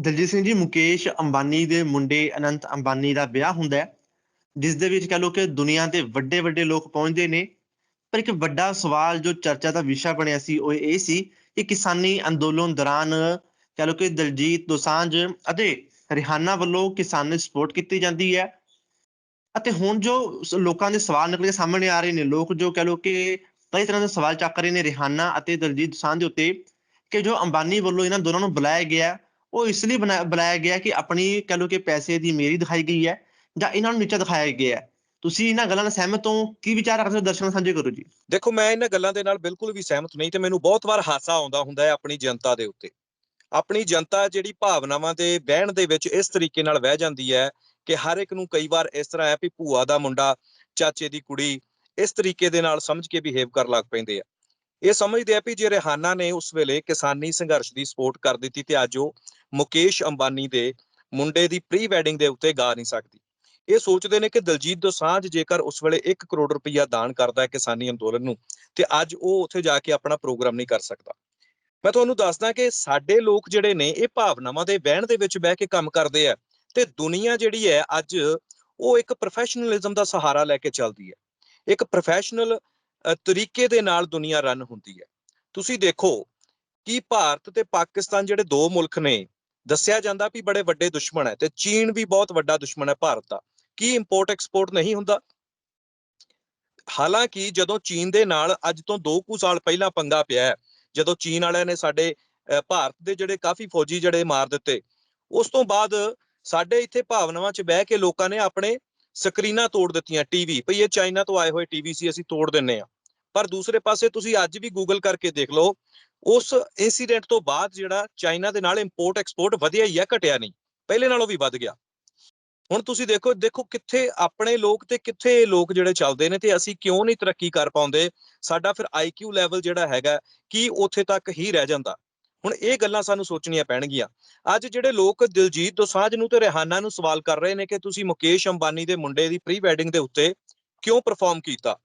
ਦਲਜੀਤ ਸਿੰਘ ਜੀ, ਮੁਕੇਸ਼ ਅੰਬਾਨੀ ਦੇ ਮੁੰਡੇ ਅਨੰਤ ਅੰਬਾਨੀ ਦਾ ਵਿਆਹ ਹੁੰਦਾ ਹੈ, ਜਿਸ ਦੇ ਵਿੱਚ ਕਹ ਲੋ ਕਿ ਦੁਨੀਆ ਦੇ ਵੱਡੇ ਵੱਡੇ ਲੋਕ ਪਹੁੰਚਦੇ ਨੇ। ਪਰ ਇੱਕ ਵੱਡਾ ਸਵਾਲ ਜੋ ਚਰਚਾ ਦਾ ਵਿਸ਼ਾ ਬਣਿਆ ਸੀ, ਉਹ ਇਹ ਸੀ ਕਿ ਕਿਸਾਨੀ ਅੰਦੋਲਨ ਦੌਰਾਨ ਕਹ ਲੋ ਕਿ ਦਲਜੀਤ ਦੋਸਾਂਝ ਅਤੇ ਰਿਹਾਨਾ ਵੱਲੋਂ ਕਿਸਾਨ ਸਪੋਰਟ ਕੀਤੀ ਜਾਂਦੀ ਹੈ। ਅਤੇ ਹੁਣ ਜੋ ਲੋਕਾਂ ਦੇ ਸਵਾਲ ਨਿਕਲ ਕੇ ਸਾਹਮਣੇ ਆ ਰਹੇ ਨੇ, ਲੋਕ ਜੋ ਕਹ ਲੋ ਕਿ ਕਈ ਤਰ੍ਹਾਂ ਦੇ ਸਵਾਲ ਚੱਕ ਰਹੇ ਨੇ, ਰਿਹਾਨਾ ਅਤੇ ਦਲਜੀਤ ਦੋਸਾਂਝ ਦੇ ਉੱਤੇ ਕਿ ਜੋ ਅੰਬਾਨੀ ਵੱਲੋਂ ਇਹਨਾਂ ਦੋਨਾਂ ਨੂੰ ਬੁਲਾਇਆ ਗਿਆ ਉਹ ਇਸ ਲਈ ਬਣਾ- ਬੁਲਾਇਆ ਗਿਆ ਕਿ ਆਪਣੀ ਕਹ ਲੋ ਕਿ ਪੈਸੇ ਦੀ ਮੇਰੀ ਦਿਖਾਈ ਗਈ ਹੈ ਜਾਂ ਇਹਨਾਂ ਨੂੰ ਨੀਚਾ ਦਿਖਾਇਆ ਗਿਆ ਹੈ। ਤੁਸੀਂ ਇਹਨਾਂ ਗੱਲਾਂ ਨਾਲ ਸਹਿਮਤ ਹੋ? ਕੀ ਵਿਚਾਰ ਰੱਖਦੇ ਹੋ ਦਰਸ਼ਕਾਂ ਸਾਂਝੇ ਕਰੋ ਜੀ। ਦੇਖੋ, ਮੈਂ ਇਹਨਾਂ ਗੱਲਾਂ ਦੇ ਨਾਲ ਬਿਲਕੁਲ ਵੀ ਸਹਿਮਤ ਨਹੀਂ ਤੇ ਮੈਨੂੰ ਬਹੁਤ ਵਾਰ ਹਾਸਾ ਆਉਂਦਾ ਹੁੰਦਾ ਹੈ ਆਪਣੀ ਜਨਤਾ ਦੇ ਉੱਤੇ। ਆਪਣੀ ਜਨਤਾ ਜਿਹੜੀ ਭਾਵਨਾਵਾਂ ਦੇ ਬਹਿਣ ਦੇ ਵਿੱਚ ਇਸ ਤਰੀਕੇ ਨਾਲ ਵਹਿ ਜਾਂਦੀ ਹੈ ਕਿ ਹਰ ਇੱਕ ਨੂੰ ਕਈ ਵਾਰ ਇਸ ਤਰ੍ਹਾਂ ਹੈ ਵੀ ਭੂਆ ਦਾ ਮੁੰਡਾ, ਚਾਚੇ ਦੀ ਕੁੜੀ ਇਸ ਤਰੀਕੇ ਦੇ ਨਾਲ ਸਮਝ ਕੇ ਬਿਹੇਵ ਕਰਨ ਲੱਗ ਪੈਂਦੇ ਆ। ਇਹ ਸਮਝਦੇ ਆ ਵੀ ਜੇ ਰਿਹਾਨਾ ਨੇ ਉਸ ਵੇਲੇ ਕਿਸਾਨੀ ਸੰਘਰਸ਼ ਦੀ ਸਪੋਰਟ ਕਰ ਦਿੱਤੀ ਤੇ ਅੱਜ ਉਹ ਮੁਕੇਸ਼ ਅੰਬਾਨੀ ਦੇ ਮੁੰਡੇ ਦੀ ਪ੍ਰੀ ਵੈਡਿੰਗ ਦੇ ਉੱਤੇ ਗਾ ਨਹੀਂ ਸਕਦੀ। ਇਹ ਸੋਚਦੇ ਨੇ ਕਿ ਦਲਜੀਤ ਦੋਸਾਂਝ ਜੇਕਰ ਉਸ ਵੇਲੇ 1 ਕਰੋੜ ਰੁਪਈਆ ਦਾਨ ਕਰਦਾ ਹੈ ਕਿਸਾਨੀ ਅੰਦੋਲਨ ਨੂੰ, ਤੇ ਅੱਜ ਉਹ ਉੱਥੇ ਜਾ ਕੇ ਆਪਣਾ ਪ੍ਰੋਗਰਾਮ ਨਹੀਂ ਕਰ ਸਕਦਾ। ਮੈਂ ਤੁਹਾਨੂੰ ਦੱਸਦਾ ਕਿ ਸਾਡੇ ਲੋਕ ਜਿਹੜੇ ਨੇ, ਇਹ ਭਾਵਨਾਵਾਂ ਦੇ ਵਹਿਣ ਦੇ ਵਿੱਚ ਬਹਿ ਕੇ ਕੰਮ ਕਰਦੇ ਆ, ਤੇ ਦੁਨੀਆ ਜਿਹੜੀ ਹੈ ਅੱਜ ਉਹ ਇੱਕ ਪ੍ਰੋਫੈਸ਼ਨਲਿਜ਼ਮ ਦਾ ਸਹਾਰਾ ਲੈ ਕੇ ਚੱਲਦੀ ਹੈ। ਇੱਕ ਪ੍ਰੋਫੈਸ਼ਨਲ ਤਰੀਕੇ ਦੇ ਨਾਲ ਦੁਨੀਆ ਰਨ ਹੁੰਦੀ ਹੈ। ਤੁਸੀਂ ਦੇਖੋ ਕਿ ਭਾਰਤ ਤੇ ਪਾਕਿਸਤਾਨ ਜਿਹੜੇ ਦੋ ਮੁਲਕ ਨੇ ਦੱਸਿਆ ਜਾਂਦਾ ਵੀ ਬੜੇ ਵੱਡੇ ਦੁਸ਼ਮਣ ਹੈ ਤੇ ਚੀਨ ਵੀ ਬਹੁਤ ਵੱਡਾ ਦੁਸ਼ਮਣ ਹੈ ਭਾਰਤ ਦਾ। ਕੀ ਇੰਪੋਰਟ ਐਕਸਪੋਰਟ ਨਹੀਂ ਹੁੰਦਾ? ਹਾਲਾਂਕਿ ਜਦੋਂ ਚੀਨ ਦੇ ਨਾਲ ਅੱਜ ਤੋਂ 2 ਕੁ ਸਾਲ ਪਹਿਲਾਂ ਪੰਗਾ ਪਿਆ ਜਦੋਂ ਚੀਨ ਵਾਲਿਆਂ ਨੇ ਸਾਡੇ ਅਹ, ਭਾਰਤ ਦੇ ਜਿਹੜੇ ਕਾਫੀ ਫੌਜੀ ਜਿਹੜੇ ਮਾਰ ਦਿੱਤੇ ਉਸ ਤੋਂ ਬਾਅਦ ਸਾਡੇ ਇੱਥੇ ਭਾਵਨਾਵਾਂ 'ਚ ਬਹਿ ਕੇ ਲੋਕਾਂ ਨੇ ਆਪਣੇ ਸਕਰੀਨਾਂ ਤੋੜ ਦਿੱਤੀਆਂ ਟੀਵੀ। ਭਈ ਇਹ ਚਾਈਨਾ ਤੋਂ ਆਏ ਹੋਏ ਟੀਵੀ ਸੀ, ਅਸੀਂ ਤੋੜ ਦਿੰਨੇ ਆ। ਪਰ ਦੂਸਰੇ ਪਾਸੇ ਤੁਸੀਂ ਅੱਜ ਵੀ ਗੂਗਲ ਕਰਕੇ ਦੇਖ ਲਓ, ਉਸ ਇਨਸੀਡੈਂਟ ਤੋਂ ਬਾਅਦ ਜਿਹੜਾ ਚਾਈਨਾ ਦੇ ਨਾਲ ਇੰਪੋਰਟ ਐਕਸਪੋਰਟ ਵਧਿਆ ਹੀ ਆ, ਘਟਿਆ ਨਹੀਂ। ਪਹਿਲੇ ਨਾਲੋਂ ਵੀ ਵੱਧ ਗਿਆ। ਹੁਣ ਤੁਸੀਂ ਦੇਖੋ ਦੇਖੋ ਕਿੱਥੇ ਆਪਣੇ ਲੋਕ ਤੇ ਕਿੱਥੇ ਲੋਕ ਜਿਹੜੇ ਚੱਲਦੇ ਨੇ ਤੇ ਅਸੀਂ ਕਿਉਂ ਨਹੀਂ ਤਰੱਕੀ ਕਰ ਪਾਉਂਦੇ? ਸਾਡਾ ਫਿਰ ਆਈਕਿਊ ਲੈਵਲ ਜਿਹੜਾ ਹੈਗਾ, ਕੀ ਉੱਥੇ ਤੱਕ ਹੀ ਰਹਿ ਜਾਂਦਾ? ਹੁਣ ਇਹ ਗੱਲਾਂ ਸਾਨੂੰ ਸੋਚਣੀਆਂ ਪੈਣਗੀਆਂ। ਅੱਜ ਜਿਹੜੇ ਲੋਕ ਦਿਲਜੀਤ ਦੋਸਾਂਝ ਨੂੰ ਤੇ ਰਿਹਾਨਾ ਨੂੰ ਸਵਾਲ ਕਰ ਰਹੇ ਨੇ ਕਿ ਤੁਸੀਂ ਮੁਕੇਸ਼ ਅੰਬਾਨੀ ਦੇ ਮੁੰਡੇ ਦੀ ਪ੍ਰੀ ਵੈਡਿੰਗ ਦੇ ਉੱਤੇ ਕਿਉਂ ਪਰਫਾਰਮ ਕੀਤਾ?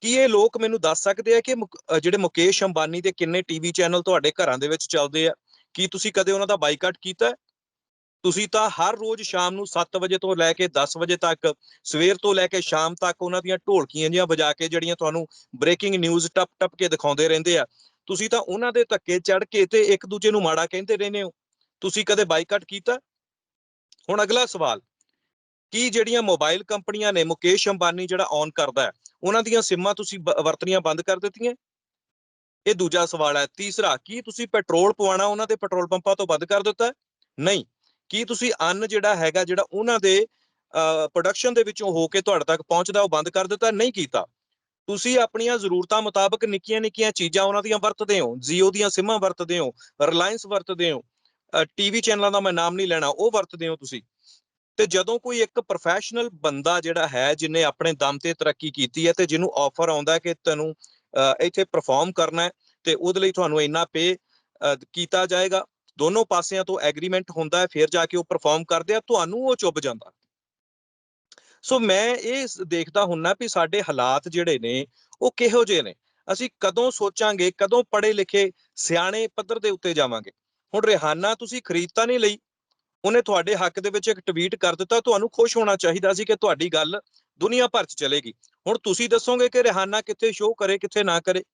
ਕੀ ਇਹ ਲੋਕ ਮੈਨੂੰ ਦੱਸ ਸਕਦੇ ਆ ਕਿ ਮੁਕ- ਜਿਹੜੇ ਮੁਕੇਸ਼ ਅੰਬਾਨੀ ਦੇ ਕਿੰਨੇ ਟੀਵੀ ਚੈਨਲ ਤੁਹਾਡੇ ਘਰਾਂ ਦੇ ਵਿੱਚ ਚੱਲਦੇ ਆ? ਕੀ ਤੁਸੀਂ ਕਦੇ ਉਹਨਾਂ ਦਾ ਬਾਈਕਾਟ ਕੀਤਾ? ਤੁਸੀਂ ਤਾਂ ਹਰ ਰੋਜ਼ ਸ਼ਾਮ ਨੂੰ 7 ਵਜੇ ਤੋਂ ਲੈ ਕੇ 10 ਵਜੇ ਤੱਕ, ਸਵੇਰ ਤੋਂ ਲੈ ਕੇ ਸ਼ਾਮ ਤੱਕ ਉਹਨਾਂ ਦੀਆਂ ਢੋਲਕੀਆਂ ਜਿਹੀਆਂ ਵਜਾ ਕੇ ਜਿਹੜੀਆਂ ਤੁਹਾਨੂੰ ਬ੍ਰੇਕਿੰਗ ਨਿਊਜ਼ ਟੱਪ ਟੱਪ ਕੇ ਦਿਖਾਉਂਦੇ ਰਹਿੰਦੇ ਆ। ਤੁਸੀਂ ਤਾਂ ਉਹਨਾਂ ਦੇ ਧੱਕੇ ਚੜ ਕੇ ਤੇ ਇੱਕ ਦੂਜੇ ਨੂੰ ਮਾੜਾ ਕਹਿੰਦੇ ਰਹਿੰਦੇ ਹੋ। ਤੁਸੀਂ ਕਦੇ ਬਾਈਕਾਟ ਕੀਤਾ? ਹੁਣ ਅਗਲਾ ਸਵਾਲ, ਕੀ ਜਿਹੜੀਆਂ ਮੋਬਾਈਲ ਕੰਪਨੀਆਂ ਨੇ ਮੁਕੇਸ਼ ਅੰਬਾਨੀ ਜਿਹੜਾ ਔਨ ਕਰਦਾ ਉਹਨਾਂ ਦੀਆਂ ਸਿੰਮਾਂ ਤੁਸੀਂ ਵਰਤਣੀਆਂ ਬੰਦ ਕਰ ਦਿੱਤੀਆਂ? ਇਹ ਦੂਜਾ ਸਵਾਲ ਹੈ। ਤੀਸਰਾ, ਕੀ ਤੁਸੀਂ ਪੈਟਰੋਲ ਪਵਾਉਣਾ ਉਹਨਾਂ ਦੇ ਪੈਟਰੋਲ ਪੰਪਾਂ ਤੋਂ ਬੰਦ ਕਰ ਦਿੱਤਾ? ਨਹੀਂ। ਕੀ ਤੁਸੀਂ ਅੰਨ ਜਿਹੜਾ ਹੈਗਾ, ਜਿਹੜਾ ਉਹਨਾਂ ਦੇ ਪ੍ਰੋਡਕਸ਼ਨ ਦੇ ਵਿੱਚੋਂ ਹੋ ਕੇ ਤੁਹਾਡੇ ਤੱਕ ਪਹੁੰਚਦਾ ਉਹ ਬੰਦ ਕਰ ਦਿੱਤਾ? ਨਹੀਂ ਕੀਤਾ। ਤੁਸੀਂ ਆਪਣੀਆਂ ਜ਼ਰੂਰਤਾਂ ਮੁਤਾਬਕ ਨਿੱਕੀਆਂ ਨਿੱਕੀਆਂ ਚੀਜ਼ਾਂ ਉਹਨਾਂ ਦੀਆਂ ਵਰਤਦੇ ਹੋ, Jio ਦੀਆਂ ਸਿੰਮਾਂ ਵਰਤਦੇ ਹੋ ਰਿਲਾਇੰਸ ਵਰਤਦੇ ਹੋ ਟੀਵੀ ਚੈਨਲਾਂ ਦਾ ਮੈਂ ਨਾਮ ਨਹੀਂ ਲੈਣਾ, ਉਹ ਵਰਤਦੇ ਹੋ ਤੁਸੀਂ। ਤੇ ਜਦੋਂ ਕੋਈ ਇੱਕ ਪ੍ਰੋਫੈਸ਼ਨਲ ਬੰਦਾ ਜਿਹੜਾ ਹੈ ਜਿਨੇ ਆਪਣੇ ਦਮ ਤੇ ਤਰੱਕੀ ਕੀਤੀ ਹੈ ਤੇ ਜਿਹਨੂੰ ਆਫਰ ਆਉਂਦਾ ਕਿ ਤੈਨੂੰ ਇੱਥੇ ਪਰਫਾਰਮ ਕਰਨਾ ਹੈ ਤੇ ਉਹਦੇ ਲਈ ਤੁਹਾਨੂੰ ਇੰਨਾ ਪੇ ਕੀਤਾ ਜਾਏਗਾ, ਦੋਨੋਂ ਪਾਸਿਆਂ ਤੋਂ ਐਗਰੀਮੈਂਟ ਹੁੰਦਾ ਹੈ, ਫਿਰ ਜਾ ਕੇ ਉਹ ਪਰਫਾਰਮ ਕਰਦੇ ਆ, ਤੁਹਾਨੂੰ ਉਹ ਚੁੱਭ ਜਾਂਦਾ। ਸੋ ਮੈਂ ਇਹ ਦੇਖਦਾ ਹੁੰਨਾ ਵੀ ਸਾਡੇ ਹਾਲਾਤ ਜਿਹੜੇ ਨੇ, ਉਹ ਕਿਹੋ ਜਿਹੇ ਨੇ। ਅਸੀਂ ਕਦੋਂ ਸੋਚਾਂਗੇ, ਕਦੋਂ ਪੜ੍ਹੇ ਲਿਖੇ ਸਿਆਣੇ ਪੱਧਰ ਦੇ ਉੱਤੇ ਜਾਵਾਂਗੇ। ਹੁਣ ਰਿਹਾਨਾ ਤੁਸੀਂ ਖਰੀਦ ਤਾਂ ਨਹੀਂ ਲਈ। ਉਹਨੇ ਤੁਹਾਡੇ ਹੱਕ ਦੇ ਵਿੱਚ ਇੱਕ ਟਵੀਟ ਕਰ ਦਿੱਤਾ, ਤੁਹਾਨੂੰ ਖੁਸ਼ ਹੋਣਾ ਚਾਹੀਦਾ ਸੀ ਕਿ ਤੁਹਾਡੀ ਗੱਲ ਦੁਨੀਆ ਭਰ 'ਚ ਚਲੇਗੀ। ਹੁਣ ਤੁਸੀਂ ਦੱਸੋਗੇ ਕਿ ਰਿਹਾਨਾ ਕਿੱਥੇ ਸ਼ੋਅ ਕਰੇ, ਕਿੱਥੇ ਨਾ ਕਰੇ।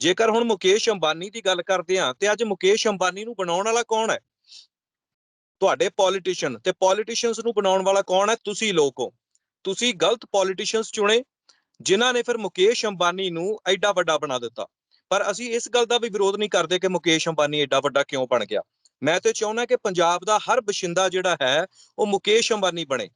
ਜੇਕਰ ਹੁਣ ਮੁਕੇਸ਼ ਅੰਬਾਨੀ ਦੀ ਗੱਲ ਕਰਦੇ ਹਾਂ, ਤੇ ਅੱਜ ਮੁਕੇਸ਼ ਅੰਬਾਨੀ ਨੂੰ ਬਣਾਉਣ ਵਾਲਾ ਕੌਣ ਹੈ? ਤੁਹਾਡੇ ਪੋਲੀਟੀਸ਼ੀਅਨ ਤੇ ਪੋਲੀਟੀਸ਼ੀਅਨਸ ਨੂੰ ਬਣਾਉਣ ਵਾਲਾ ਕੌਣ ਹੈ? ਤੁਸੀਂ ਲੋਕ ਹੋ। ਤੁਸੀਂ ਗਲਤ ਪੋਲੀਟੀਸ਼ੀਅਨਸ ਚੁਣੇ, ਜਿਨ੍ਹਾਂ ਨੇ ਫਿਰ ਮੁਕੇਸ਼ ਅੰਬਾਨੀ ਨੂੰ ਐਡਾ ਵੱਡਾ ਬਣਾ ਦਿੱਤਾ। ਪਰ ਅਸੀਂ ਇਸ ਗੱਲ ਦਾ ਵੀ ਵਿਰੋਧ ਨਹੀਂ ਕਰਦੇ ਕਿ ਮੁਕੇਸ਼ ਅੰਬਾਨੀ ਐਡਾ ਵੱਡਾ ਕਿਉਂ ਬਣ ਗਿਆ। ਮੈਂ ਤੇ ਚਾਹੁੰਦਾ ਕਿ ਪੰਜਾਬ ਦਾ ਹਰ ਬਸ਼ਿੰਦਾ ਜਿਹੜਾ ਹੈ, ਉਹ ਮੁਕੇਸ਼ ਅੰਬਾਨੀ ਬਣੇ।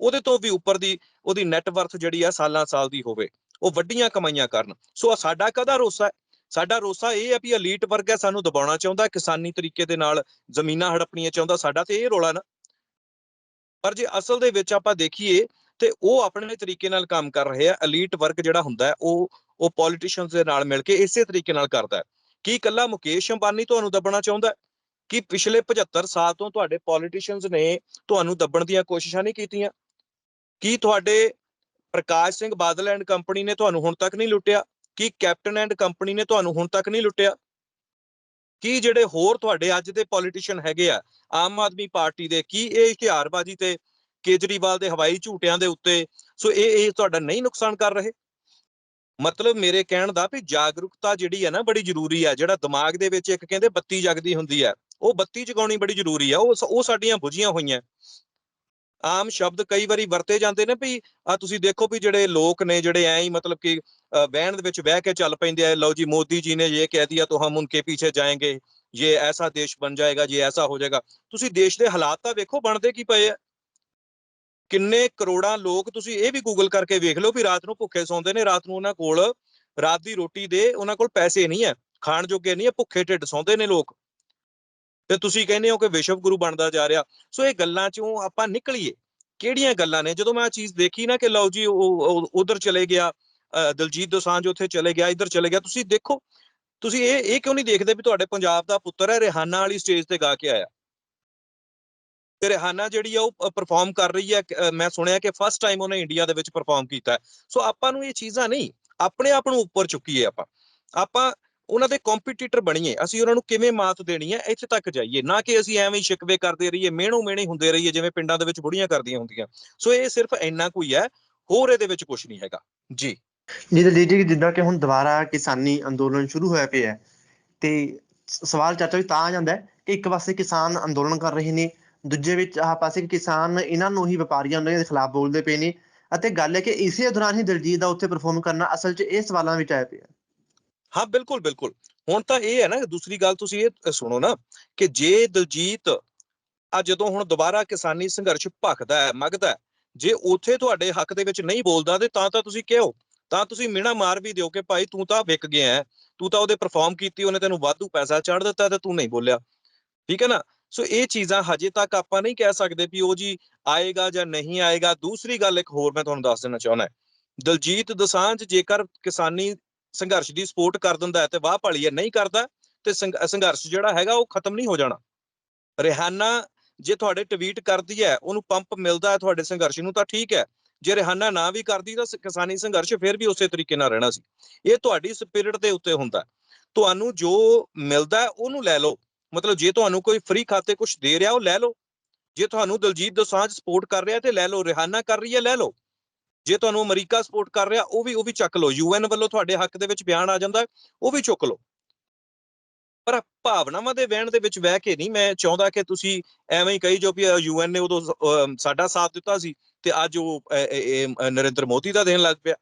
ਉਹਦੇ ਤੋਂ ਵੀ ਉੱਪਰ ਦੀ ਉਹਦੀ ਨੈਟਵਰਥ ਜਿਹੜੀ ਆ ਸਾਲਾਂ ਸਾਲ ਦੀ ਹੋਵੇ, ਉਹ ਵੱਡੀਆਂ ਕਮਾਈਆਂ ਕਰਨ। ਸੋ ਸਾਡਾ ਕਦਾ ਰੋਸਾ ਹੈ? ਸਾਡਾ ਰੋਸਾ ਇਹ ਹੈ ਵੀ ਅਲੀਟ ਵਰਗ ਹੈ, ਸਾਨੂੰ ਦਬਾਉਣਾ ਚਾਹੁੰਦਾ, ਕਿਸਾਨੀ ਤਰੀਕੇ ਦੇ ਨਾਲ ਜ਼ਮੀਨਾਂ ਹੜਪਣੀਆਂ ਚਾਹੁੰਦਾ, ਸਾਡਾ ਤੇ ਇਹ ਰੋਲਾ ਨਾ। ਪਰ ਜੇ ਅਸਲ ਦੇ ਵਿੱਚ ਆਪਾਂ ਦੇਖੀਏ ਤੇ ਉਹ ਆਪਣੇ ਤਰੀਕੇ ਨਾਲ ਕੰਮ ਕਰ ਰਹੇ ਆ ਅਲੀਟ ਵਰਗ ਜਿਹੜਾ ਹੁੰਦਾ ਹੈ, ਉਹ ਉਹ ਪੋਲੀਟੀਸ਼ੀਅਨਸ ਦੇ ਨਾਲ ਮਿਲ ਕੇ ਇਸੇ ਤਰੀਕੇ ਨਾਲ ਕਰਦਾ ਹੈ। ਕੀ ਇਕੱਲਾ ਮੁਕੇਸ਼ ਅੰਬਾਨੀ ਤੁਹਾਨੂੰ ਦੱਬਣਾ ਚਾਹੁੰਦਾ ਹੈ? ਕੀ ਪਿਛਲੇ 75 ਸਾਲ ਤੋਂ ਤੁਹਾਡੇ ਪੋਲੀਟੀਸ਼ੀਅਨਸ ਨੇ ਤੁਹਾਨੂੰ ਦੱਬਣ ਦੀਆਂ ਕੋਸ਼ਿਸ਼ਾਂ ਨਹੀਂ ਕੀਤੀਆਂ? ਕੀ ਤੁਹਾਡੇ ਪ੍ਰਕਾਸ਼ ਸਿੰਘ ਬਾਦਲ ਐਂਡ ਕੰਪਨੀ ਨੇ ਤੁਹਾਨੂੰ ਹੁਣ ਤੱਕ ਨਹੀਂ ਲੁੱਟਿਆ? ਕੀ ਕੈਪਟਨ ਐਂਡ ਕੰਪਨੀ ਨੇ ਤੁਹਾਨੂੰ ਹੁਣ ਤੱਕ ਨਹੀਂ ਲੁੱਟਿਆ? ਕੀ ਜਿਹੜੇ ਹੋਰ ਤੁਹਾਡੇ ਅੱਜ ਦੇ ਪੋਲੀਟੀਸ਼ੀਅਨ ਹੈਗੇ ਆ, ਆਮ ਆਦਮੀ ਪਾਰਟੀ ਦੇ, ਕੀ ਇਹ ਇਸ਼ਤਿਹਾਰਬਾਜ਼ੀ ਤੇ ਕੇਜਰੀਵਾਲ ਦੇ ਹਵਾਈ ਝੂਟਿਆਂ ਦੇ ਉੱਤੇ, ਸੋ ਇਹ ਇਹ ਤੁਹਾਡਾ ਨਹੀਂ ਨੁਕਸਾਨ ਕਰ ਰਹੇ? ਮਤਲਬ ਮੇਰੇ ਕਹਿਣ ਦਾ ਵੀ ਜਾਗਰੂਕਤਾ ਜਿਹੜੀ ਹੈ ਨਾ, ਬੜੀ ਜ਼ਰੂਰੀ ਹੈ ਜਿਹੜਾ ਦਿਮਾਗ ਦੇ ਵਿੱਚ ਇੱਕ ਕਹਿੰਦੇ ਬੱਤੀ ਜਗਦੀ ਹੁੰਦੀ ਹੈ ਉਹ ਬੱਤੀ ਜਗਾਉਣੀ ਬੜੀ ਜ਼ਰੂਰੀ ਹੈ ਉਹ ਉਹ ਸਾਡੀਆਂ ਬੁਝੀਆਂ ਹੋਈਆਂ। ਆਮ ਸ਼ਬਦ ਕਈ ਵਾਰੀ ਵਰਤੇ ਜਾਂਦੇ ਨੇ ਵੀ ਤੁਸੀਂ ਦੇਖੋ ਵੀ ਜਿਹੜੇ ਲੋਕ ਨੇ, ਜਿਹੜੇ ਐਂ ਮਤਲਬ ਕਿ ਵਹਿਣ ਦੇ ਵਿੱਚ ਵਹਿ ਕੇ ਚੱਲ ਪੈਂਦੇ ਆ, ਲਓ ਜੀ ਮੋਦੀ ਜੀ ਨੇ ਇਹ ਕਹਿ ਦਿਆ ਤਾਂ ਹਮ ਉਨਕੇ ਪਿੱਛੇ ਜਾਏਗੇ ਇਹ ਐਸਾ ਦੇਸ਼ ਬਣ ਜਾਏਗਾ, ਜੇ ਐਸਾ ਹੋ ਜਾਏਗਾ। ਤੁਸੀਂ ਦੇਸ਼ ਦੇ ਹਾਲਾਤ ਤਾਂ ਵੇਖੋ ਬਣਦੇ ਕੀ ਪਏ ਆ। ਕਿੰਨੇ ਕਰੋੜਾਂ ਲੋਕ ਤੁਸੀਂ ਇਹ ਵੀ ਗੂਗਲ ਕਰਕੇ ਵੇਖ ਲਓ ਵੀ ਰਾਤ ਨੂੰ ਭੁੱਖੇ ਸੌਂਦੇ ਨੇ, ਰਾਤ ਨੂੰ ਉਹਨਾਂ ਕੋਲ, ਰਾਤ ਦੀ ਰੋਟੀ ਦੇ ਉਹਨਾਂ ਕੋਲ ਪੈਸੇ ਨਹੀਂ ਹੈ ਖਾਣ ਜੋਗੇ ਨਹੀਂ ਹੈ ਭੁੱਖੇ ਢਿੱਡ ਸੌਂਦੇ ਨੇ ਲੋਕ। ਤੇ ਤੁਸੀਂ ਕਹਿੰਦੇ ਹੋ ਕਿ ਵਿਸ਼ਵ ਗੁਰੂ ਬਣਦਾ ਜਾ ਰਿਹਾ। ਸੋ ਇਹ ਗੱਲਾਂ ਚੋਂ ਆਪਾਂ ਨਿਕਲੀਏ। ਕਿਹੜੀਆਂ ਗੱਲਾਂ ਨੇ? ਜਦੋਂ ਮੈਂ ਆ ਚੀਜ਼ ਦੇਖੀ ਨਾ ਕਿ ਲਓ ਜੀ, ਉਹ ਉਧਰ ਚਲੇ ਗਿਆ ਦਲਜੀਤ ਦੋਸਾਂਝ ਉੱਥੇ ਚਲੇ ਗਿਆ, ਇੱਧਰ ਚਲੇ ਗਿਆ, ਤੁਸੀਂ ਦੇਖੋ, ਤੁਸੀਂ ਇਹ ਇਹ ਕਿਉਂ ਨਹੀਂ ਦੇਖਦੇ ਵੀ ਤੁਹਾਡੇ ਪੰਜਾਬ ਦਾ ਪੁੱਤਰ ਹੈ, ਰਿਹਾਨਾ ਵਾਲੀ ਸਟੇਜ ਤੇ ਗਾ ਕੇ ਆਇਆ। ਤੇ ਰਿਹਾਨਾ ਜਿਹੜੀ ਆ ਉਹ ਪਰਫਾਰਮ ਕਰ ਰਹੀ ਹੈ ਮੈਂ ਸੁਣਿਆ ਕਿ ਫਸਟ ਟਾਈਮ ਉਹਨੇ ਇੰਡੀਆ ਦੇ ਵਿੱਚ ਪਰਫਾਰਮ ਕੀਤਾ। ਸੋ ਆਪਾਂ ਨੂੰ ਇਹ ਚੀਜ਼ਾਂ ਨਹੀਂ, ਆਪਣੇ ਆਪ ਨੂੰ ਉੱਪਰ ਚੁੱਕੀਏ ਆਪਾਂ। ਆਪਾਂ ਉਹਨਾਂ ਦੇ ਕੰਪੀਟੀਟਰ ਬਣੀਏ, ਅਸੀਂ ਉਹਨਾਂ ਨੂੰ ਕਿਵੇਂ ਮਾਤ ਦੇਣੀ ਹੈ, ਇੱਥੇ ਤੱਕ ਜਾਈਏ, ਨਾ ਕਿ ਅਸੀਂ ਐਵੇਂ ਹੀ ਸ਼ਿਕਵੇ ਕਰਦੇ ਰਹੀਏ ਮਿਹਣੋ ਮਿਹਣੇ ਹੁੰਦੇ ਰਹੀਏ, ਜਿਵੇਂ ਪਿੰਡਾਂ ਦੇ ਵਿੱਚ ਬੁੜੀਆਂ ਕਰਦੀਆਂ ਹੁੰਦੀਆਂ। ਸੋ ਇਹ ਸਿਰਫ ਇੰਨਾ ਕੋਈ ਹੈ ਹੋਰ ਇਹਦੇ ਵਿੱਚ ਕੁਝ ਨਹੀਂ ਹੈਗਾ। ਜੀ। ਜੀ ਦਲਜੀਤ ਜੀ, ਜਿੱਦਾਂ ਕਿ ਹੁਣ ਦੁਬਾਰਾ ਕਿਸਾਨੀ ਅੰਦੋਲਨ ਸ਼ੁਰੂ ਹੋਇਆ ਪਿਆ ਹੈ, ਤੇ ਸਵਾਲ ਚਾਚਾ ਵਿੱਚ ਤਾਂ ਆ ਜਾਂਦਾ ਹੈ ਕਿ ਇੱਕ ਪਾਸੇ ਕਿਸਾਨ ਅੰਦੋਲਨ ਕਰ ਰਹੇ ਨੇ, ਦੂਜੇ ਵਿੱਚ ਆਹ ਪਾਸੇ ਕਿਸਾਨ ਇਹਨਾਂ ਨੂੰ ਹੀ ਵਪਾਰੀਆਂ ਦੇ ਖਿਲਾਫ ਬੋਲਦੇ ਪਏ ਨੇ, ਅਤੇ ਗੱਲ ਹੈ ਕਿ ਇਸੇ ਦੌਰਾਨ ਹੀ ਦਲਜੀਤ ਦਾ ਉੱਥੇ ਪਰਫਾਰਮ ਕਰਨਾ ਅਸਲ 'ਚ ਇਹ ਸਵਾਲਾਂ ਵਿੱਚ ਆਇਆ ਪਿਆ। ਹਾਂ ਬਿਲਕੁਲ ਬਿਲਕੁਲ। ਹੁਣ ਤਾਂ ਇਹ ਹੈ ਨਾ ਦੂਸਰੀ ਗੱਲ ਤੁਸੀਂ ਇਹ ਸੁਣੋ ਨਾ ਕਿ ਜੇ ਦਲਜੀਤ ਆ ਜਦੋਂ ਹੁਣ ਦੁਬਾਰਾ ਕਿਸਾਨੀ ਸੰਘਰਸ਼ ਭਖਦਾ ਹੈ ਮਗਦਾ ਹੈ, ਜੇ ਉਥੇ ਤੁਹਾਡੇ ਹੱਕ ਦੇ ਵਿੱਚ ਨਹੀਂ ਬੋਲਦਾ ਤੇ ਤਾਂ ਤਾਂ ਤੁਸੀਂ ਕਿਹੋ ਤਾਂ ਤੁਸੀਂ ਮਿਹਣਾ ਮਾਰ ਵੀ ਦਿਓ ਕਿ ਭਾਈ ਤੂੰ ਤਾਂ ਵਿਕ ਗਿਆ ਤੂੰ ਤਾਂ ਉਹਦੇ ਪਰਫਾਰਮ ਕੀਤੀ ਉਹਨੇ ਤੈਨੂੰ ਵਾਧੂ ਪੈਸਾ ਚੜ ਦਿੱਤਾ ਤੇ ਤੂੰ ਨਹੀਂ ਬੋਲਿਆ। ਠੀਕ ਹੈ ਨਾ? ਸੋ ਇਹ ਚੀਜ਼ਾਂ ਹਜੇ ਤੱਕ ਆਪਾਂ ਨਹੀਂ ਕਹਿ ਸਕਦੇ ਵੀ ਉਹ ਜੀ ਆਏਗਾ ਜਾਂ ਨਹੀਂ ਆਏਗਾ। ਦੂਸਰੀ ਗੱਲ ਇੱਕ ਹੋਰ ਮੈਂ ਤੁਹਾਨੂੰ ਦੱਸ ਦੇਣਾ ਚਾਹੁੰਦਾ ਦਲਜੀਤ ਦਸਾਂਝ ਜੇਕਰ ਕਿਸਾਨੀ ਸੰਘਰਸ਼ ਦੀ ਸਪੋਰਟ ਕਰ ਦਿੰਦਾ ਹੈ ਤੇ ਵਾਹ ਭਾਲੀ ਹੈ, ਨਹੀਂ ਕਰਦਾ ਤੇ ਸੰਘ- ਸੰਘਰਸ਼ ਜਿਹੜਾ ਹੈਗਾ ਉਹ ਖਤਮ ਨਹੀਂ ਹੋ ਜਾਣਾ। ਰਿਹਾਨਾ ਜੇ ਤੁਹਾਡੇ ਟਵੀਟ ਕਰਦੀ ਹੈ, ਉਹਨੂੰ ਪੰਪ ਮਿਲਦਾ ਹੈ ਤੁਹਾਡੇ ਸੰਘਰਸ਼ ਨੂੰ ਤਾਂ ਠੀਕ ਹੈ। ਜੇ ਰਿਹਾਨਾ ਨਾ ਵੀ ਕਰਦੀ ਤਾਂ ਕਿਸਾਨੀ ਸੰਘਰਸ਼ ਫਿਰ ਵੀ ਉਸੇ ਤਰੀਕੇ ਨਾਲ ਰਹਿਣਾ ਸੀ। ਇਹ ਤੁਹਾਡੀ ਸਪਿਰਿਟ ਦੇ ਉੱਤੇ ਹੁੰਦਾ ਤੁਹਾਨੂੰ ਜੋ ਮਿਲਦਾ ਉਹਨੂੰ ਲੈ ਲਓ। ਮਤਲਬ ਜੇ ਤੁਹਾਨੂੰ ਕੋਈ ਫ੍ਰੀ ਖਾਤੇ ਕੁਝ ਦੇ ਰਿਹਾ, ਉਹ ਲੈ ਲਓ। ਜੇ ਤੁਹਾਨੂੰ ਦਲਜੀਤ ਦੋਸਾਂਝ ਸਪੋਰਟ ਕਰ ਰਿਹਾ ਤੇ ਲੈ ਲਓ। ਰਿਹਾਨਾ ਕਰ ਰਹੀ ਹੈ, ਲੈ ਲਓ। ਜੇ ਤੁਹਾਨੂੰ ਅਮਰੀਕਾ ਸਪੋਰਟ ਕਰ ਰਿਹਾ, ਉਹ ਵੀ ਉਹ ਵੀ ਚੱਕ ਲਓ। ਯੂਐਨ ਵੱਲੋਂ ਤੁਹਾਡੇ ਹੱਕ ਦੇ ਵਿੱਚ ਬਿਆਨ ਆ ਜਾਂਦਾ, ਉਹ ਵੀ ਚੁੱਕ ਲਓ। ਪਰ ਭਾਵਨਾਵਾਂ ਦੇ ਵਹਿਣ ਦੇ ਵਿੱਚ ਬਹਿ ਕੇ ਨਹੀਂ, ਮੈਂ ਚਾਹੁੰਦਾ ਕਿ ਤੁਸੀਂ ਐਵੇਂ ਹੀ ਕਹੀ ਜੋ ਵੀ ਯੂਐਨ ਨੇ ਉਦੋਂ ਸਾਡਾ ਸਾਥ ਦਿੱਤਾ ਸੀ ਤੇ ਅੱਜ ਉਹ ਨਰਿੰਦਰ ਮੋਦੀ ਦਾ ਦੇਣ ਲੱਗ ਪਿਆ।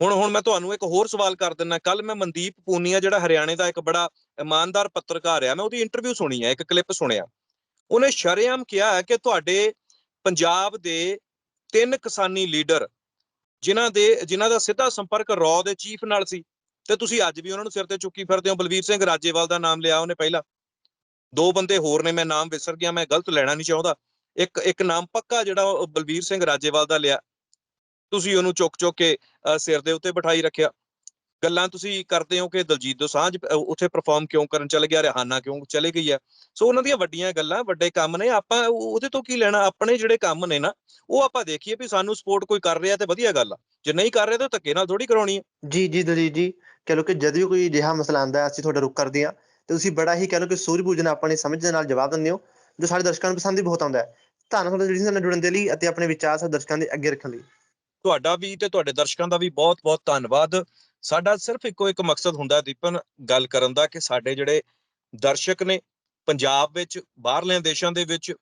ਹੁਣ ਹੁਣ ਮੈਂ ਤੁਹਾਨੂੰ ਇੱਕ ਹੋਰ ਸਵਾਲ ਕਰ ਦਿੰਦਾ ਕੱਲ ਮੈਂ ਮਨਦੀਪ ਪੂਨੀਆ, ਜਿਹੜਾ ਹਰਿਆਣੇ ਦਾ ਇੱਕ ਬੜਾ ਇਮਾਨਦਾਰ ਪੱਤਰਕਾਰ ਆ, ਮੈਂ ਉਹਦੀ ਇੰਟਰਵਿਊ ਸੁਣੀ ਹੈ ਇੱਕ ਕਲਿੱਪ ਸੁਣਿਆ। ਉਹਨੇ ਸ਼ਰੇਆਮ ਕਿਹਾ ਕਿ ਤੁਹਾਡੇ ਪੰਜਾਬ ਦੇ ਤਿੰਨ ਕਿਸਾਨੀ ਲੀਡਰ ਜਿਨ੍ਹਾਂ ਦੇ ਜਿਨ੍ਹਾਂ ਦਾ ਸਿੱਧਾ ਸੰਪਰਕ ਰੌ ਦੇ ਚੀਫ ਨਾਲ ਸੀ ਤੇ ਤੁਸੀਂ ਅੱਜ ਵੀ ਉਹਨਾਂ ਨੂੰ ਸਿਰ ਤੇ ਚੁੱਕੀ ਫਿਰਦੇ ਹੋ। ਬਲਵੀਰ ਸਿੰਘ ਰਾਜੇਵਾਲ ਦਾ ਨਾਮ ਲਿਆ ਉਹਨੇ ਪਹਿਲਾਂ। ਦੋ ਬੰਦੇ ਹੋਰ ਨੇ ਮੈਂ ਨਾਮ ਵਿਸਰ ਗਿਆ ਮੈਂ ਗਲਤ ਲੈਣਾ ਨਹੀਂ ਚਾਹੁੰਦਾ। ਇੱਕ ਇੱਕ ਨਾਮ ਪੱਕਾ ਜਿਹੜਾ ਉਹ ਬਲਵੀਰ ਸਿੰਘ ਰਾਜੇਵਾਲ ਦਾ ਲਿਆ। ਤੁਸੀਂ ਉਹਨੂੰ ਚੁੱਕ ਚੁੱਕ ਕੇ ਅ, ਸਿਰ ਦੇ ਉੱਤੇ ਬਿਠਾਈ ਰੱਖਿਆ। ਗੱਲਾਂ ਤੁਸੀਂ ਕਰਦੇ ਹੋ ਕਿ ਦਲਜੀਤ ਦੋਸਾਂਝ ਅ, ਉੱਥੇ ਪਰਫਾਰਮ ਕਿਉਂ ਕਰਨ ਚਲੇ ਗਿਆ ਰਿਹਾਨਾ ਕਿਉਂ ਚਲੇ ਗਈ ਹੈ? ਸੋ ਉਹਨਾਂ ਦੀਆਂ ਵੱਡੀਆਂ ਗੱਲਾਂ ਵੱਡੇ ਕੰਮ ਨੇ ਆਪਾਂ ਉਹ- ਉਹਦੇ ਤੋਂ ਕੀ ਲੈਣਾ? ਆਪਣੇ ਜਿਹੜੇ ਕੰਮ ਨੇ ਨਾ ਉਹ ਆਪਾਂ ਦੇਖੀਏ ਵੀ ਸਾਨੂੰ ਸਪੋਰਟ ਕੋਈ ਕਰ ਰਿਹਾ ਤੇ ਵਧੀਆ ਗੱਲ ਆ। ਜੇ ਨਹੀਂ ਕਰ ਰਿਹਾ ਤਾਂ ਧੱਕੇ ਨਾਲ ਥੋੜੀ ਕਰਾਉਣੀ ਹੈ। ਜੀ ਜੀ ਦਲਜੀਤ ਜੀ ਕਹ ਲਓ ਕਿ ਜਦ ਵੀ ਕੋਈ ਅਜਿਹਾ ਮਸਲਾ ਆਉਂਦਾ ਹੈ ਅਸੀਂ ਤੁਹਾਡਾ ਰੁਖ ਕਰਦੇ ਹਾਂ ਤੇ ਤੁਸੀਂ ਬੜਾ ਹੀ ਕਹ ਲਓ ਕਿ ਸੂਝ-ਬੂਝ ਨਾਲ ਆਪਣੀ ਸਮਝ ਦੇ ਨਾਲ ਜਵਾਬ ਦਿੰਦੇ ਹੋ ਜੋ ਸਾਡੇ ਦਰਸ਼ਕਾਂ ਨੂੰ ਪਸੰਦ ਵੀ ਬਹੁਤ ਆਉਂਦਾ ਹੈ। ਧੰਨਵਾਦ ਦਲਜੀਤ ਸਿੰਘ ਨਾਲ ਜੁੜਨ ਦੇ ਲਈ ਅਤੇ ਆਪਣੇ ਵਿਚਾਰ ਸਾਡੇ ਦਰਸ਼ਕਾਂ ਦੇ ਅੱਗੇ ਰੱਖਣ ਲਈ। ਤੁਹਾਡਾ ਵੀ ਤੇ ਤੁਹਾਡੇ ਦਰਸ਼ਕਾਂ ਦਾ ਵੀ ਬਹੁਤ-ਬਹੁਤ ਧੰਨਵਾਦ। ਸਾਡਾ ਸਿਰਫ ਇੱਕੋ ਇੱਕ ਮਕਸਦ ਹੁੰਦਾ ਦੀਪਨ, ਗੱਲ ਕਰਨ ਦਾ ਕਿ ਸਾਡੇ ਜਿਹੜੇ ਦਰਸ਼ਕ ਨੇ, ਪੰਜਾਬ ਵਿੱਚ, ਬਾਹਰਲੇ ਦੇਸ਼ਾਂ ਦੇ ਵਿੱਚ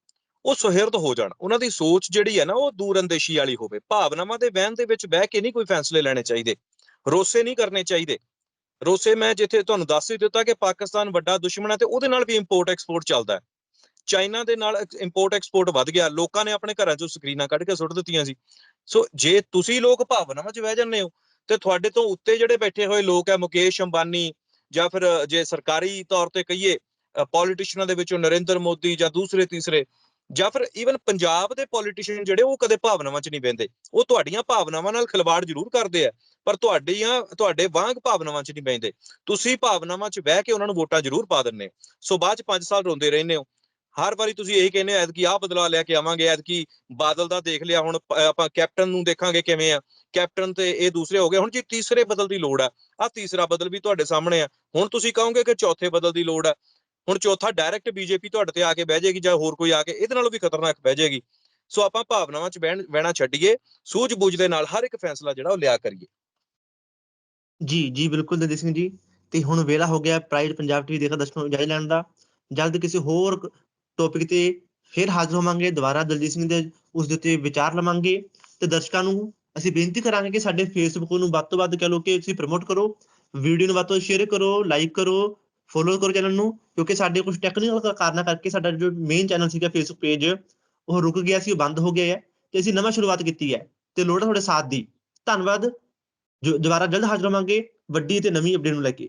ਉਹ ਸੁਹਿਰਦ ਹੋ ਜਾਣ। ਉਹਨਾਂ ਦੀ ਸੋਚ ਜਿਹੜੀ ਹੈ ਨਾ, ਉਹ ਦੂਰਅੰਦੇਸ਼ੀ ਵਾਲੀ ਹੋਵੇ। ਭਾਵਨਾਵਾਂ ਦੇ ਵਹਿਣ ਦੇ ਵਿੱਚ ਬਹਿ ਕੇ ਨਹੀਂ ਕੋਈ ਫੈਸਲੇ ਲੈਣੇ ਚਾਹੀਦੇ। ਰੋਸੇ ਨਹੀਂ ਕਰਨੇ ਚਾਹੀਦੇ। ਰੋਸੇ ਮੈਂ ਜਿੱਥੇ ਤੁਹਾਨੂੰ ਦੱਸ ਹੀ ਦਿੱਤਾ ਕਿ ਪਾਕਿਸਤਾਨ ਵੱਡਾ ਦੁਸ਼ਮਣ ਹੈ ਤੇ ਉਹਦੇ ਨਾਲ ਵੀ ਇੰਪੋਰਟ ਐਕਸਪੋਰਟ ਚੱਲਦਾ ਹੈ। ਚਾਈਨਾ ਦੇ ਨਾਲ ਇੰਪੋਰਟ ਐਕਸਪੋਰਟ ਵੱਧ ਗਿਆ। ਲੋਕਾਂ ਨੇ ਆਪਣੇ ਘਰਾਂ ਚੋਂ ਸਕਰੀਨਾਂ ਕੱਢ ਕੇ ਸੁੱਟ ਦਿੱਤੀਆਂ ਸੀ। ਸੋ ਜੇ ਤੁਸੀਂ ਲੋਕ ਭਾਵਨਾਵਾਂ 'ਚ ਬਹਿ ਜਾਂਦੇ ਹੋ ਤੇ ਤੁਹਾਡੇ ਤੋਂ ਉੱਤੇ ਜਿਹੜੇ ਬੈਠੇ ਹੋਏ ਲੋਕ ਹੈ ਮੁਕੇਸ਼ ਅੰਬਾਨੀ ਜਾਂ ਫਿਰ ਜੇ ਸਰਕਾਰੀ ਤੌਰ ਤੇ ਕਹੀਏ ਪੋਲੀਟੀਸ਼ੀਅਨਾਂ ਦੇ ਵਿੱਚੋਂ ਨਰਿੰਦਰ ਮੋਦੀ ਜਾਂ ਦੂਸਰੇ ਤੀਸਰੇ ਜਾਂ ਫਿਰ ਈਵਨ ਪੰਜਾਬ ਦੇ ਪੋਲੀਟੀਸ਼ੀਅਨ ਜਿਹੜੇ, ਉਹ ਕਦੇ ਭਾਵਨਾਵਾਂ 'ਚ ਨਹੀਂ ਬਹਿੰਦੇ। ਉਹ ਤੁਹਾਡੀਆਂ ਭਾਵਨਾਵਾਂ ਨਾਲ ਖਿਲਵਾੜ ਜ਼ਰੂਰ ਕਰਦੇ ਆ, ਪਰ ਤੁਹਾਡੀਆਂ, ਤੁਹਾਡੇ ਵਾਂਗ ਭਾਵਨਾਵਾਂ 'ਚ ਨਹੀਂ ਬਹਿੰਦੇ। ਤੁਸੀਂ ਭਾਵਨਾਵਾਂ 'ਚ ਬਹਿ ਕੇ ਉਹਨਾਂ ਨੂੰ ਵੋਟਾਂ ਜ਼ਰੂਰ ਪਾ ਦਿੰਦੇ ਸੋ ਬਾਅਦ 'ਚ 5 ਸਾਲ ਰੋਂਦੇ ਰਹਿੰਦੇ ਹੋ। ਹਰ ਵਾਰੀ ਤੁਸੀਂ ਇਹੀ ਕਹਿੰਦੇ ਹੋ, ਐਤਕੀ ਆਹ ਬਦਲਾਅ ਲੈ ਕੇ ਆਵਾਂਗੇ, ਐਤਕੀ ਬਾਦਲ ਦਾ ਦੇਖ ਲਿਆ, ਹੁਣ ਆਪਾਂ ਕੈਪਟਨ ਨੂੰ ਦੇਖਾਂਗੇ ਕਿਵੇਂ ਆ। ਕੈਪਟਨ ਤੇ ਇਹ ਦੂਸਰੇ ਹੋ ਗਏ, ਹੁਣ ਜੀ ਤੀਸਰੇ ਬਦਲ ਦੀ ਲੋੜ ਆ। ਆ ਤੀਸਰਾ ਬਦਲ ਵੀ ਤੁਹਾਡੇ ਸਾਹਮਣੇ ਆ। ਹੁਣ ਤੁਸੀਂ ਕਹੋਗੇ ਕਿ ਚੌਥੇ ਬਦਲ ਦੀ ਲੋੜ ਆ। ਹੁਣ ਚੌਥਾ ਡਾਇਰੈਕਟ ਬੀਜੇਪੀ ਤੁਹਾਡੇ ਤੇ ਆ ਕੇ ਬਹਿ ਜਾਏਗੀ ਜਾਂ ਹੋਰ ਕੋਈ ਆ ਕੇ, ਇਹਦੇ ਨਾਲੋਂ ਵੀ ਖਤਰਨਾਕ ਬਹਿ ਜਾਏਗੀ। ਸੋ ਆਪਾਂ ਭਾਵਨਾਵਾਂ 'ਚ ਬਹਿਣ, ਬਹਿਣਾ ਛੱਡੀਏ। ਸੂਝ-ਬੂਝ ਦੇ ਨਾਲ ਹਰ ਇੱਕ ਫੈਸਲਾ ਜਿਹੜਾ ਉਹ ਲਿਆ ਕਰੀਏ। ਜੀ ਜੀ ਬਿਲਕੁਲ ਦਲਜੀਤ ਸਿੰਘ ਜੀ। ਤੇ ਹੁਣ ਵੇਲਾ ਹੋ ਗਿਆ ਪ੍ਰਾਈਡ ਪੰਜਾਬ ਟੀਵੀ ਦੇਖਾ ਦਰਸ਼ਕਾਂ ਨੂੰ ਇਜਾਜ਼ਤ ਲੈਣ ਦਾ। ਜਲਦ ਕਿਸੇ ਹੋਰ ਟੌਪਿਕ ਤੇ ਫਿਰ ਹਾਜ਼ਰ ਹੋਵਾਂਗੇ। ਦੁਬਾਰਾ ਦਲਜੀਤ ਸਿੰਘ ਦੇ ਉਸ ਦੇ ਉੱਤੇ ਵਿਚਾਰ ਲਵਾਂਗੇ ਤੇ ਦਰਸ਼ਕਾਂ ਨੂੰ ਅਸੀਂ ਬੇਨਤੀ ਕਰਾਂਗੇ ਕਿ ਸਾਡੇ ਫੇਸਬੁੱਕ ਨੂੰ ਵੱਧ ਤੋਂ ਵੱਧ ਕਹ ਲੋ ਕਿ ਤੁਸੀਂ ਪ੍ਰਮੋਟ ਕਰੋ ਵੀਡੀਓ ਨੂੰ ਵੱਧ ਤੋਂ ਸ਼ੇਅਰ ਕਰੋ ਲਾਈਕ ਕਰੋ ਫੋਲੋ ਕਰੋ ਚੈਨਲ ਨੂੰ, ਕਿਉਂਕਿ ਸਾਡੇ ਕੁਝ ਟੈਕਨੀਕਲ ਕਾਰਨਾਂ ਕਰਕੇ ਸਾਡਾ ਜੋ ਮੇਨ ਚੈਨਲ ਸੀਗਾ ਫੇਸਬੁੱਕ ਪੇਜ ਉਹ ਰੁਕ ਗਿਆ ਸੀ, ਉਹ ਬੰਦ ਹੋ ਗਿਆ ਹੈ ਤੇ ਅਸੀਂ ਨਵਾਂ ਸ਼ੁਰੂਆਤ ਕੀਤੀ ਹੈ। ਤੇ ਲੋੜ ਹੈ ਤੁਹਾਡੇ ਸਾਥ ਦੀ। ਧੰਨਵਾਦ। ਜੋ, ਦੁਬਾਰਾ ਜਲਦ ਹਾਜ਼ਰ ਹੋਵਾਂਗੇ। ਵੱਡੀ ਤੇ ਨਵੀਂ ਅਪਡੇਟ ਨੂੰ ਲੈ ਕੇ।